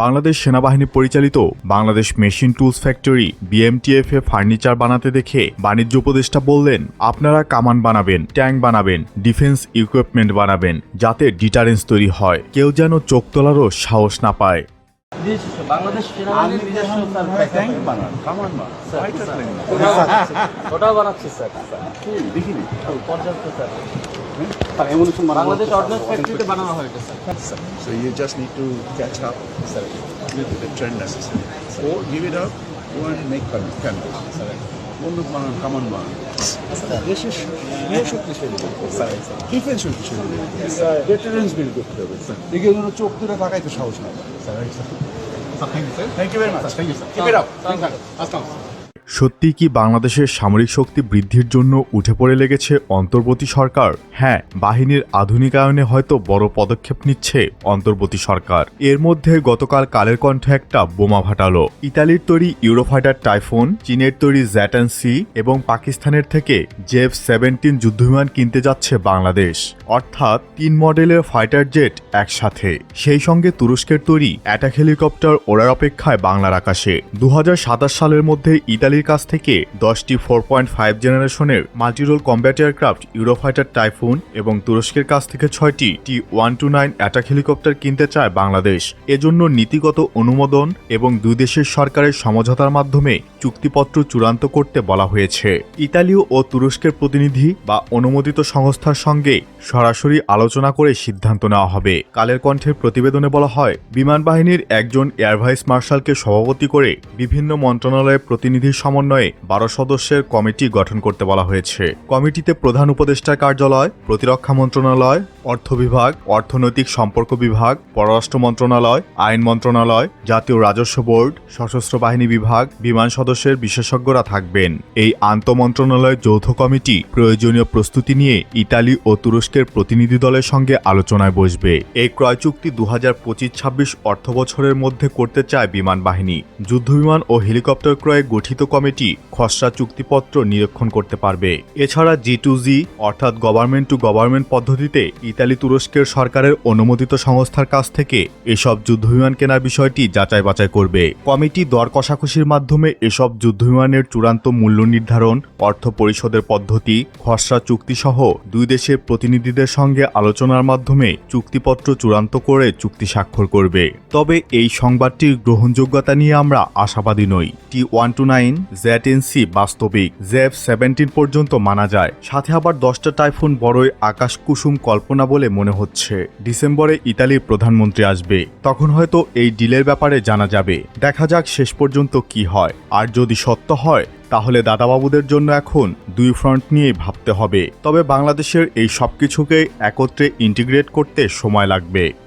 বাংলাদেশ সেনাবাহিনী পরিচালিত Bangladesh machine tools factory BMTF এ furniture বানাতে দেখে বাণিজ্য উপদেষ্টা বললেন আপনারা কামান বানাবেন ট্যাঙ্ক বানাবেন ডিফেন্স ইকুইপমেন্ট বানাবেন যাতে ডিটারেন্স তৈরি হয়। কেউ যেন চোখ তোলারও সাহস না পায়। বাংলাদেশ বানাচ্ছি স্যার। স্যার এমন বাংলাদেশ অর্ডিন্যান্স ফ্যাক্টরিতে বানানো হয়েছে sir So you just need to catch up with the trend necessary. Or give it up, go and make can- candles. বন্দুক বানান কামান বানান। দেশের দেশ শক্তিশালী ডিফেন্স শক্তিশালী ডেটারেন্স বিল্ড করতে হবে দেখে যেন চোখ তাকাইতে সাহস না thank you very much thank you sir keep it up আসসালাম সত্যি কি বাংলাদেশের সামরিক শক্তি বৃদ্ধির জন্য উঠে পড়ে লেগেছে অন্তর্বর্তী সরকার? হ্যাঁ বাহিনীর আধুনিকায়নে হয়তো বড় পদক্ষেপ নিচ্ছে অন্তর্বর্তী সরকার। এর মধ্যে গতকাল কালের কণ্ঠে একটা বোমা ফাটালো। ইতালির তৈরি ইউরোফাইটার টাইফোন, চীনের তৈরি জ্যাটান সি এবং পাকিস্তানের থেকে জেফ সেভেন্টিন যুদ্ধবিমান কিনতে যাচ্ছে বাংলাদেশ। অর্থাৎ তিন মডেলের ফাইটার জেট একসাথে। সেই সঙ্গে তুরস্কের তৈরি অ্যাটাক হেলিকপ্টার ওড়ার অপেক্ষায় বাংলার আকাশে। দু হাজার সাতাশ সালের মধ্যে ইতালির কাছ থেকে দশটি ফোর পয়েন্ট ফাইভ জেনারেশনের multirole combat aircraft Eurofighter Typhoon এবং তুরস্কের কাছ থেকে ছয়টি T one two nine attack helicopter কিনতে চায় বাংলাদেশ। এজন্য নীতিগত অনুমোদন এবং দুই দেশের সরকারের সমঝোতার মাধ্যমে চুক্তিপত্র চূড়ান্ত করতে বলা হয়েছে। ইতালীয় ও তুরস্কের প্রতিনিধি বা অনুমোদিত সংস্থার সঙ্গে সরাসরি আলোচনা করে সিদ্ধান্ত নেওয়া হবে। কালের কণ্ঠের প্রতিবেদনে বলা হয় বিমান বাহিনীর একজন এয়ার ভাইস মার্শালকে সভাপতি করে বিভিন্ন মন্ত্রণালয়ের প্রতিনিধির সমন্বয়ে বারো সদস্যের কমিটি গঠন করতে বলা হয়েছে। কমিটিতে প্রধান উপদেষ্টা কার্যালয় প্রতিরক্ষা মন্ত্রণালয় অর্থ বিভাগ, অর্থনৈতিক সম্পর্ক বিভাগ, পররাষ্ট্র মন্ত্রণালয়, আইন মন্ত্রণালয়, জাতীয় রাজস্ব বোর্ড, সশস্ত্র বাহিনী বিভাগ, বিমান সদস্যের বিশেষজ্ঞরা থাকবেন। এই আন্তমন্ত্রণালয় যৌথ কমিটি প্রয়োজনীয় প্রস্তুতি নিয়ে ইতালি ও তুরস্কের প্রতিনিধি দলের সঙ্গে আলোচনায় বসবে। এই ক্রয় চুক্তি দু হাজার পঁচিশ ছাব্বিশ অর্থ বছরের মধ্যে করতে চায় বিমান বাহিনী। যুদ্ধবিমান ও হেলিকপ্টার ক্রয়ে গঠিত কমিটি খসড়া চুক্তিপত্র নিরীক্ষণ করতে পারবে। এছাড়া জি টু জি, অর্থাৎ গভর্নমেন্ট টু গভর্নমেন্ট পদ্ধতিতে ইতালি তুরস্কের সরকারের অনুমোদিত সংস্থার কাছ থেকে এসব যুদ্ধবিমান কেনার বিষয়টি যাচাই বাছাই করবে। কমিটি দর কষাকষির মাধ্যমে এসব যুদ্ধবিমানের চূড়ান্ত মূল্য নির্ধারণ, অর্থ পরিশোধের পদ্ধতি, খসড়া চুক্তিসহ দুই দেশের প্রতিনিধিদের সঙ্গে আলোচনার মাধ্যমে চুক্তিপত্র চূড়ান্ত করে চুক্তি স্বাক্ষর করবে। তবে এই সংবাদটির গ্রহণযোগ্যতা নিয়ে আমরা আশাবাদী নই। টি ওয়ান টু নাইন জেটেন্সি বাস্তবিক। জেফ সেভেন্টিন পর্যন্ত মানা যায়। সাথে আবার দশটা টাইফুন বড়ই আকাশ কুসুম কল্পনা বলে মনে হচ্ছে। ডিসেম্বরে ইতালির প্রধানমন্ত্রী আসবে, তখন হয়তো এই ডিলের ব্যাপারে জানা যাবে। দেখা যাক শেষ পর্যন্ত কি হয়। আর যদি সত্য হয়, তাহলে দাদাবাবুদের জন্য এখন দুই ফ্রন্ট নিয়েই ভাবতে হবে। তবে বাংলাদেশের এই সব কিছুকে একত্রে ইন্টিগ্রেট করতে সময় লাগবে।